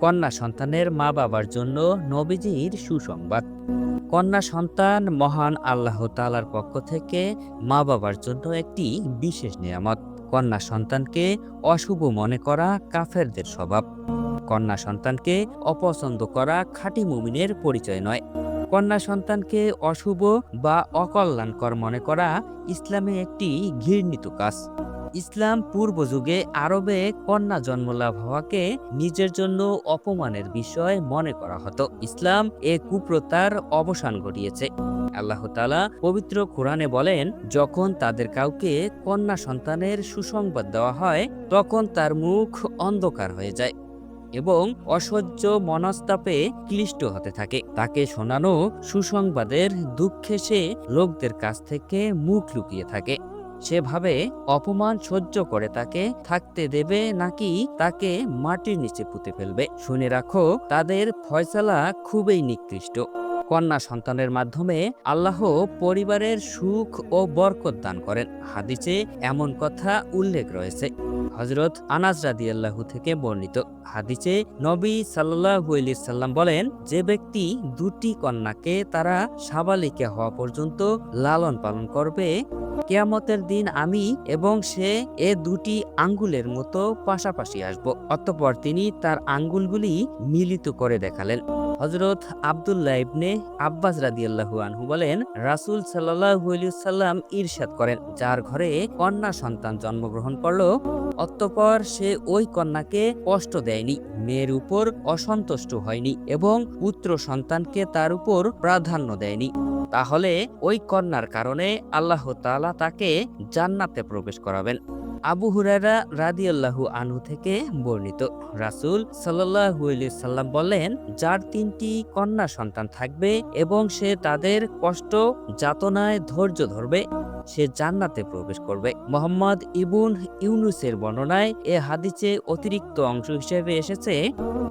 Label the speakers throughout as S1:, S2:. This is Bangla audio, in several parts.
S1: কন্যা সন্তানের মা বাবার জন্য নবীজির সুসংবাদ। কন্যা সন্তান মহান আল্লাহ তালার পক্ষ থেকে মা বাবার জন্য একটি বিশেষ নিয়ামত। কন্যা সন্তানকে অশুভ মনে করা কাফেরদের স্বভাব। কন্যা সন্তানকে অপছন্দ করা খাঁটি মুমিনের পরিচয় নয়। কন্যা সন্তানকে অশুভ বা অকল্যাণকর মনে করা ইসলামে একটি ঘৃণিত কাজ। ইসলাম পূর্ব যুগে আরবে কন্যা জন্মলাভ হওয়াকে নিজের জন্য অপমানের বিষয় মনে করা হতো। ইসলাম এ কুপ্রতার অবসান ঘটিয়েছে। আল্লাহ তালা পবিত্র কোরআনে বলেন, যখন তাদের কাউকে কন্যা সন্তানের সুসংবাদ দেওয়া হয়, তখন তার মুখ অন্ধকার হয়ে যায় এবং অসহ্য মনস্তাপে ক্লিষ্ট হতে থাকে। তাকে শোনানো সুসংবাদের দুঃখে সে লোকদের কাছ থেকে মুখ লুকিয়ে থাকে। সেভাবে অপমান সহ্য করে তাকে থাকতে দেবে নাকি তাকে মাটির নিচে পুঁতে ফেলবে। শুনে রাখো, তাদের ফয়সালা খুবই নিকৃষ্ট। কন্যা সন্তানের মাধ্যমে আল্লাহ পরিবারের সুখ ও বরকত দান করেন। হাদিসে এমন কথা উল্লেখ রয়েছে। হজরত আনাজ রাদি আল্লাহু থেকে বর্ণিত। হাদিসে নবী সাল্লাহু সাল্লাম বলেন, যে ব্যক্তি দুটি কন্যাকে তারা সাবালিকে হওয়া পর্যন্ত লালন পালন করবে, কেয়ামতের দিন আমি এবং সে এ দুটি আঙ্গুলের মতো পাশাপাশি আসব। অতঃপর তিনি তার আঙ্গুলগুলি মিলিত করে দেখালেন। হজরত আবদুল্লাহ ইবনে আব্বাস রাদিয়াল্লাহু আনহু বলেন, রাসূল আলাইহি সাল্লাম ইরশাদ করেন, যার ঘরে কন্যা সন্তান জন্মগ্রহণ করল, অতঃপর সে ওই কন্যাকে কষ্ট দেয়নি, মেয়ের উপর অসন্তুষ্ট হয়নি এবং পুত্র সন্তানকে তার উপর প্রাধান্য দেয়নি। তাহলে ওই কন্যার কারণে আল্লাহ তাআলা তাকে জান্নাতে প্রবেশ করাবেন। আবু হুরায়রা রাদিয়াল্লাহু আনহু থেকে বর্ণিত। রাসূল আলাইহি সাল্লাম বললেন যার তিনটি কন্যা সন্তান থাকবে এবং সে তাদের কষ্ট, যাতনায় ধৈর্য ধরবে, সে জান্নাতে প্রবেশ করবে। মোহাম্মদ ইবুন ইউনুসের বর্ণনায় এ হাদিসে অতিরিক্ত অংশ হিসেবে এসেছে।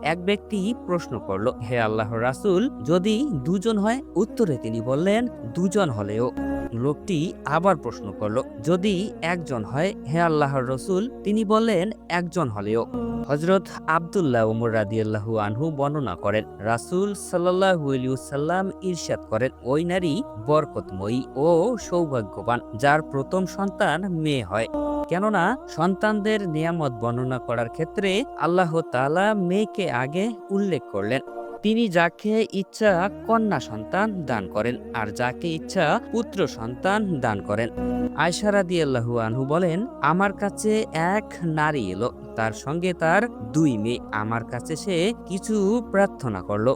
S1: এক ব্যক্তি প্রশ্ন করল, হে আল্লাহ রাসূল, যদি দুজন হয়? উত্তরে তিনি বললেন, দুজন হলেও। লোকটি আবার প্রশ্ন করল, যদি একজন হয়, হে আল্লাহর রসুল, তিনি বললেন, একজন হলেও। হজরত আবদুল্লাহ উমর রাদিয়াল্লাহু আনহু বর্ণনা করেন, রাসূল সাল্লাল্লাহু সাল্লাম ইরশাদ করেন, ওই নারী বরকতময়ী ও সৌভাগ্যবান, যার প্রথম সন্তান মেয়ে হয়। কেননা সন্তানদের নিয়ামত বর্ণনা করার ক্ষেত্রে আল্লাহ তালা মেয়েকে আগে উল্লেখ করলেন। তিনি যাকে ইচ্ছা কন্যা সন্তান দান করেন আর যাকে ইচ্ছা পুত্র সন্তান দান করেন। আয়সারা দিয়াল্লাহু আনহু বলেন, আমার কাছে এক নারী এলো, তার সঙ্গে তার দুই মেয়ে। আমার কাছে সে কিছু প্রার্থনা করল।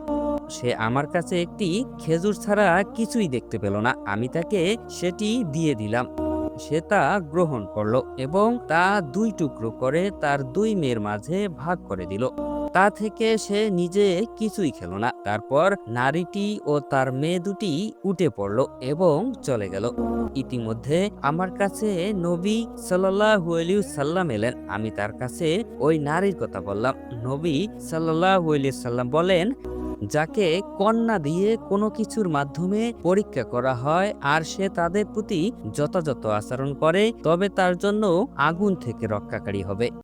S1: সে আমার কাছে একটি খেজুর ছাড়া কিছুই দেখতে পেল না। আমি তাকে সেটি দিয়ে দিলাম। সে তা গ্রহণ করল এবং তা দুই টুকরো করে তার দুই মেয়ের মাঝে ভাগ করে দিল। তা থেকে সে নিজে কিছুই খেল না। তারপর নারীটি ও তার মেয়ে দুটি উঠে পড়ল এবং চলে গেল। ইতিমধ্যে আমার কাছে নবী আলাইহি সাল্লাম এলেন। আমি তার কাছে ওই নারীর কথা বললাম। নবী আলাইহি সাল্লাম বলেন, যাকে কন্যা দিয়ে কোনো কিছুর মাধ্যমে পরীক্ষা করা হয় আর সে তাদের প্রতি যথাযথ আচরণ করে, তবে তার জন্য আগুন থেকে রক্ষাকারী হবে।